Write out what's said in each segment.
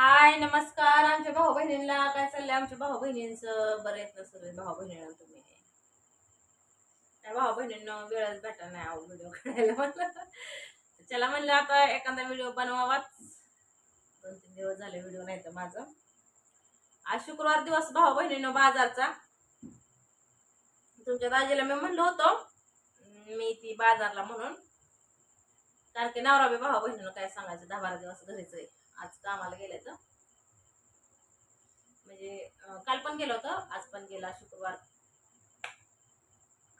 हाय नमस्कार. आमच्या भाऊ बहिणींना काय चाललंय? आमच्या भाऊ बहिणींचं बरं येत नसतं भाऊ बहिणींना तुम्ही? त्या भाऊ बहिणींना वेळच भेटा नाही आहो व्हिडिओ काढायला म्हटलं चला म्हणलं आता एखादा व्हिडिओ बनवावाच. दोन तीन दिवस झाले व्हिडिओ नाही तर माझं. आज शुक्रवार दिवस भाऊ बहिणीनं बाजारचा. तुमच्या दाजीला मी म्हणलो होतो. मी ती बाजारला म्हणून. कारण की नवरा बी भाऊ बहिणीनं काय सांगायचं? दहा बारा दिवस घरीच आहे. आज कामाला गेले तर म्हणजे काल पण गेलो होतं आज पण गेला शुक्रवार.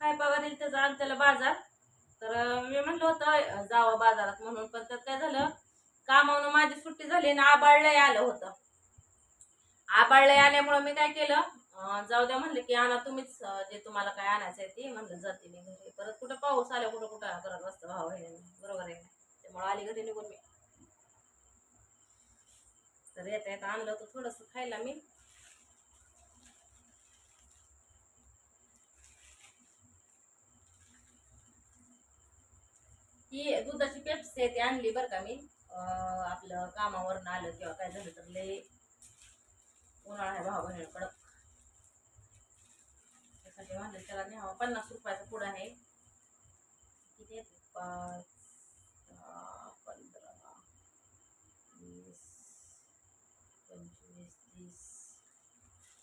काय पगार येईल त्याचा? आज त्याला बाजार. तर मी म्हणलं होतं जावं बाजारात म्हणून. पण तर काय झालं कामावून माझी सुट्टी झाली ना आबाळलंय आलं होतं. आबाळलंय आल्यामुळं मी काय केलं जाऊ द्या म्हणलं की आणा तुम्हीच जे तुम्हाला काय आणायचं आहे ते. म्हणलं जाते मी घरी. परत कुठं पाऊस आला कुठं कुठं करत बसतं भाऊ बहिणीने. बरोबर आहे त्यामुळे त्यामुळं आली घरी निघून मी. तर येता येता आणलं होतं थोडंसं खायला मी. ही दुधाची पेप्सी आहे ती आणली बरं का मी. अं, आपलं कामावरून आलं किंवा काय झालं तर लय उन्हाळा आहे भाव बहिणी कडक. त्यासाठी म्हणलं त्याला न्यावा. पन्नास रुपयाचा पुढं आहे. किती येते पाच दहा पंधरा वीस पंचवीस तीस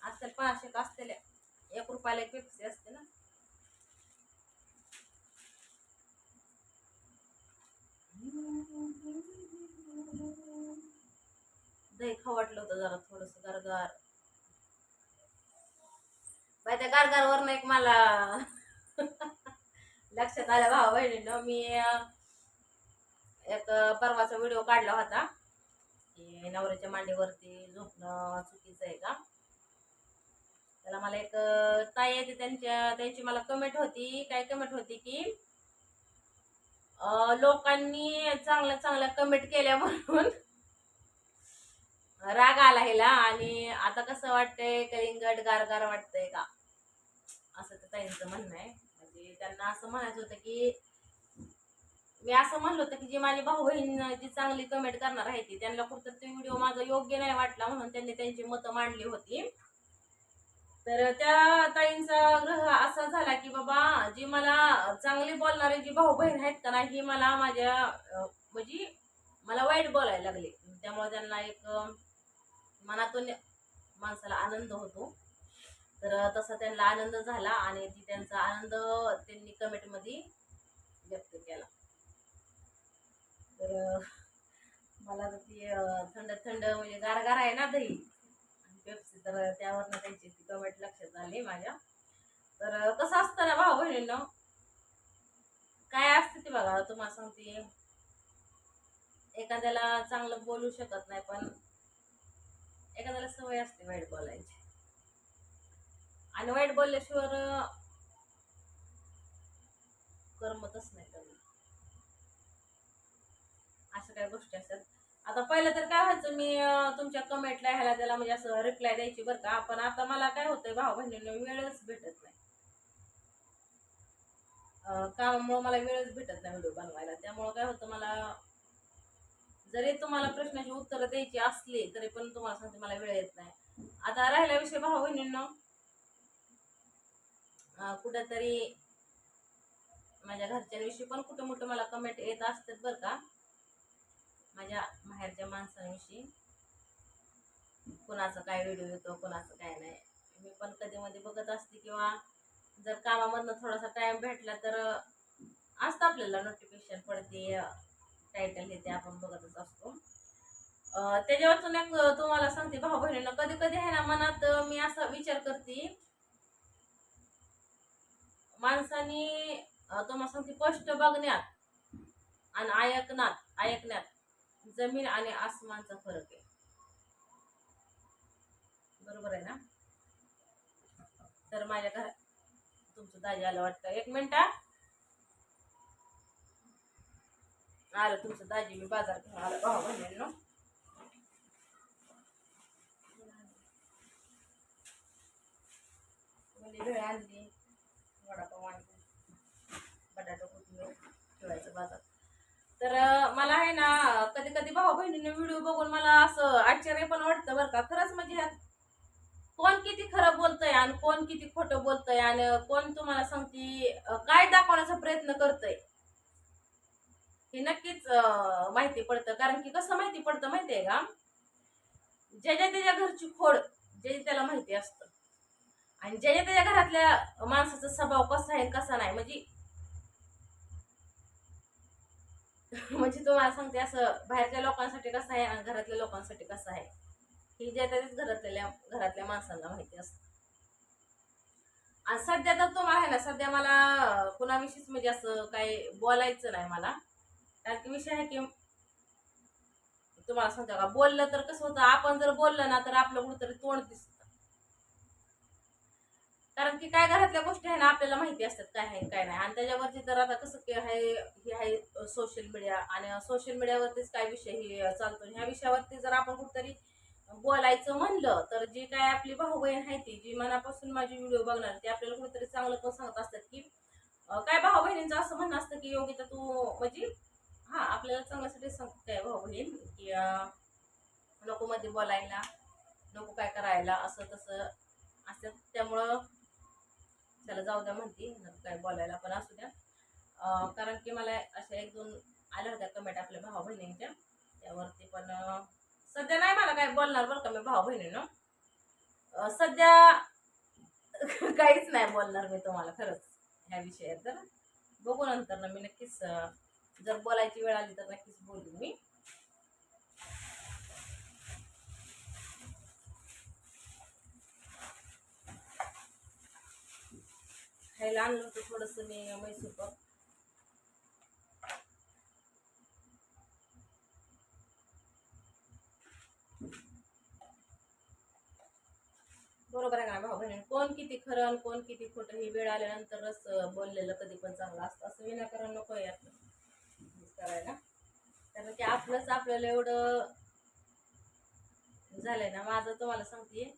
असतील पाचशे का असतील एक रुपयाला एक पेप्सी असते ना. दही खवाटलं होतं जरा थोडस गारगार. बाय त्या गारगारवरनं एक मला लक्षात आलं भाऊ बहिणीनं मी एक परवाचा व्हिडिओ काढला होता. की नवऱ्याच्या मांडीवरती झोपणं चुकीचं आहे का? त्याला मला एक ताई येते त्यांच्या त्यांची मला कमेंट होती. काय कमेंट होती की लोकांनी चांगल्या चांगल्या कमेंट केल्या म्हणून राग आला हिला. आणि आता कसं वाटतंय कलिंगड गारगार वाटतंय का? असं तर ताईंचं म्हणणं आहे. म्हणजे त्यांना असं म्हणायचं होतं की मी असं म्हणलं होतं की जी माझी भाऊ बहीण जी चांगली कमेंट करणार आहे ती त्यांना कुठं ते व्हिडिओ माझा योग्य नाही वाटला म्हणून त्यांनी त्यांची मतं मांडली होती. तर त्या ताईंचा ग्रह असा झाला की बाबा जी मला चांगली बोलणारी जी भाऊ बहीण आहेत का नाही ही मला माझ्या म्हणजे मला वाईट बोलायला लागले. त्यामुळे त्यांना एक मनातून माणसाला आनंद होतो. तर तसा त्यांना आनंद झाला आणि ती त्यांचा आनंद त्यांनी कमेंटमध्ये व्यक्त केला. तर मला तर ती थंड थंड म्हणजे गारगार आहे ना दही पेप्सी तर त्यावरनं त्यांची ती कमेंट लक्षात आली माझ्या. तर कसं असतं ना भाऊ बहिणींनो काय असते ते बघा तुम्हाला सांगते. एखाद्याला चांगलं बोलू शकत नाही पण एखाद्याला सवय असते वाईट बोलायची. आणि वाईट बोलल्याशिवाय करमतच नाही कधी अशा काही गोष्टी असतात. आता पहिलं तर काय व्हायचं मी तुमच्या कमेंटला ह्याला त्याला म्हणजे असं रिप्लाय द्यायची बरं का. पण आता मला काय होतंय भाऊ बहिणींना वेळच भेटत नाही. कामामुळं मला वेळच भेटत नाही व्हिडिओ बनवायला. त्यामुळं काय होतं मला जरी तुम्हाला प्रश्नाची उत्तरं द्यायची असली तरी पण तुम्हाला सांगते मला वेळ येत नाही. आता राहिला विषय भाऊ बहिणींना कुठंतरी माझ्या घरच्यांविषयी पण कुठं मोठं मला कमेंट येत असतात बरं का. माझ्या माहेरच्या माणसांविषयी कुणाचा काय व्हिडिओ येतो कुणाचं काय नाही. मी पण कधी मध्ये बघत असते किंवा जर कामामधनं थोडासा टाइम भेटला तर असतं आपल्याला नोटिफिकेशन पडते टायटल हे ते आपण बघतच असतो. त्याच्यावरचून एक तुम्हाला सांगते भाऊ बहिणीला कधी कधी आहे ना मनात मी असा विचार करते माणसानी तुम्हाला सांगते स्पष्ट बघण्यात आणि ऐकण्यात ऐकण्यात जमीन आणि आसमानचा फरक आहे. बरोबर आहे ना? तर माझ्या घरात तुमचं दाजी आलं वाटतं. एक मिनटा आलं तुमचं दाजी मी बाजार घेऊन आलं. भाऊ बहिणींनो म्हणजे आणली. वडापाव आणली. बटाटा कुठून ठेवायचं बाजार तर मला आहे ना कधी कधी भाऊ बहिणीने व्हिडिओ बघून मला असं आश्चर्य पण वाटतं बरं का. खरंच म्हणजे ह्यात कोण किती खरं बोलतंय आणि कोण किती खोटं बोलतंय आणि कोण तुम्हाला सांगते काय दाखवण्याचा प्रयत्न करतंय. हे नक्कीच माहिती पडतं. कारण की कसं माहिती पडतं माहितीये का? ज्याच्या त्याच्या घरची खोड जे त्याला माहिती असतं. आणि ज्याच्या त्याच्या घरातल्या माणसाचा स्वभाव कसा आहे कसा नाही म्हणजे म्हणजे तुम्हाला सांगते असं बाहेरच्या लोकांसाठी कसं आहे आणि घरातल्या लोकांसाठी कसं आहे? ही ज्या त्याच घरातल्या घरातल्या माणसांना माहिती असतं. आणि सध्या तर तुम्हाला आहे ना सध्या मला कुणाविषयीच म्हणजे असं काही बोलायचं नाही मला. कारण की विषय आहे की तुम्हाला सांगतो का बोललं तर कसं होतं आपण जर बोललं ना तर आपलं कुठंतरी तोंड दिसतं. कारण की काय घरातल्या गोष्टी आहे ना आपल्याला माहिती असतात काय आहे काय नाही. आणि त्याच्यावरती तर आता कसं की आहे हे आहे सोशल मीडिया आणि सोशल मीडियावरतीच काय विषय हे चालतो. ह्या विषयावरती जर आपण कुठतरी बोलायचं म्हणलं तर जी काय आपली भाऊ बहीण आहे ती जी मनापासून माझी व्हिडिओ बघणार ती आपल्याला कुठेतरी चांगलं पण सांगत असतात की काय भाऊ बहिणींचं असं म्हणणं असतं की योगिता तू म्हणजे हा आपल्याला चांगल्यासाठी सांगते भाऊ बहीण की नको मध्ये बोलायला नको काय करायला असं तसं असं. त्यामुळं त्याला जाऊ द्या म्हणते. काय बोलायला पण असू द्या. कारण की मला अशा एक दोन आल्या होत्या कमेंट आपल्या भाऊ बहिणींच्या. त्यावरती पण सध्या नाही मला काय बोलणार बरं का मी भाऊ बहिणीनं सध्या काहीच नाही बोलणार मी तुम्हाला खरंच ह्या विषयात. तर बघू नंतर ना मी नक्कीच जर बोलायची वेळ आली तर नक्कीच बोलू मी. खायला आणलं होतं थोडंसं मी मैसूर पाक बरोबर आहे ना भाऊ बहिणी? कोण किती खरं आणि कोण किती खोटं ही वेळ आल्यानंतरच बोललेलं कधी पण चांगलं असतं. असं विनाकारण नको आहे करायला. कारण की आपलंच आपल्याला एवढं झालंय ना. माझं तुम्हाला सांगते.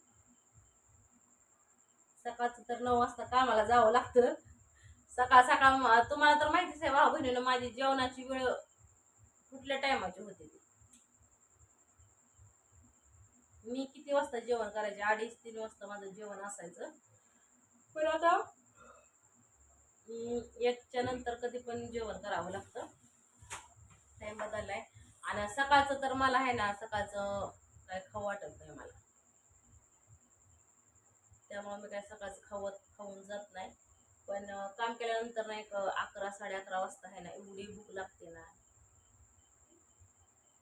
सकाळचं तर नऊ वाजता कामाला जावं लागतं. सकाळ सकाळ तुम्हाला तर माहितीच आहे भाऊ बहिणीनं माझी जेवणाची वेळ कुठल्या टायमाची होती ती? मी किती वाजता जेवण करायचे? अडीच तीन वाजता माझं जेवण असायचं. पण आता एकच्या नंतर कधी पण जेवण करावं लागतं. टाइम बदललाय. आणि सकाळचं तर मला आहे ना सकाळचं काय खाऊ वाटत नाही मला. त्यामुळे मी काय सकाळचं खावत खाऊन जात नाही. पण काम केल्यानंतर ना एक अकरा साडे अकरा वाजता आहे ना एवढी भूक लागते ना.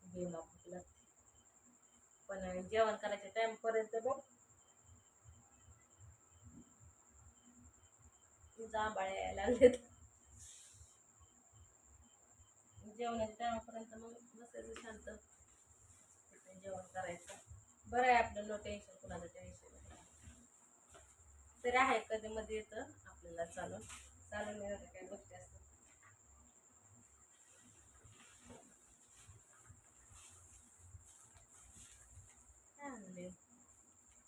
बेमा भूक लागते. पण जेवण करायच्या टाइम पर्यंत बघ जांभळ्या यायला लागलेत. जेवणाच्या टायमापर्यंत मग बसायचं शांत. जेवण करायचं. बरं आहे आपलं नो टेन्शन कुणाचं टेन्शन तरी आहे कधी मध्ये येतं आपल्याला चालून. चालून येणार काय गोष्टी असतात.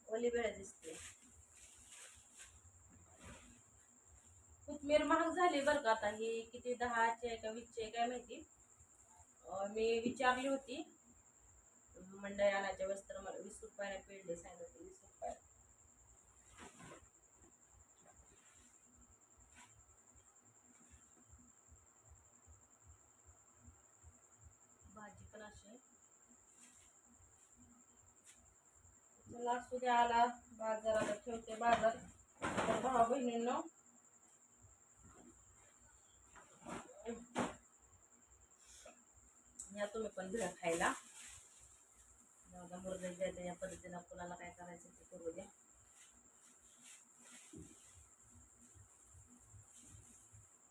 ओली वेळ दिसते. कोथमीर महाग झाली बरं का आता. ही किती दहाची आहे का वीसची आहे काय माहिती? मी विचारली होती. मंडई आणायच्या वस्त्र मला वीस रुपयाला पेडले सांगितलं होते वीस रुपयाला भाजी पण अशी चला असू द्या आला बाजाराला ठेवते बाजार. तर भाऊ बहिणींनो या तुम्ही पण भेळ खायला. जाऊ द्या पद्धतीनं कुणाला काय करायचं ते करू द्या.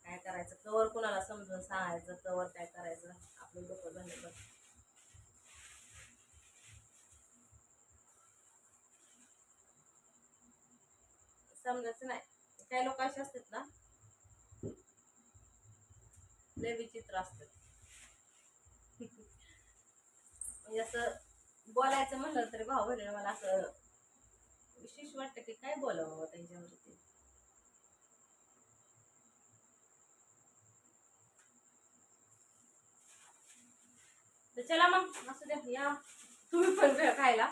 काय करायचं? कवर कुणाला समजून सांगायचं कवर काय करायचं? आपलं डोकं झालं समजायचं नाही. काही लोक असे असतात ना लय विचित्र असतात. म्हणजे असं बोलायचं म्हणलं तरी भाऊ बहिणीला मला असं विशेष वाटतं की काय बोलावं त्यांच्यावरती तर चला मग असं द्या या. तुम्ही पण वेळ खायला.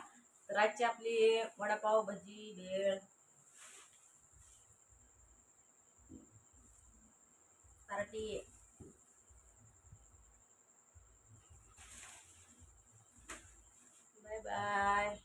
तर आजची आपली वडापाव भजी भेळ. Bye bye.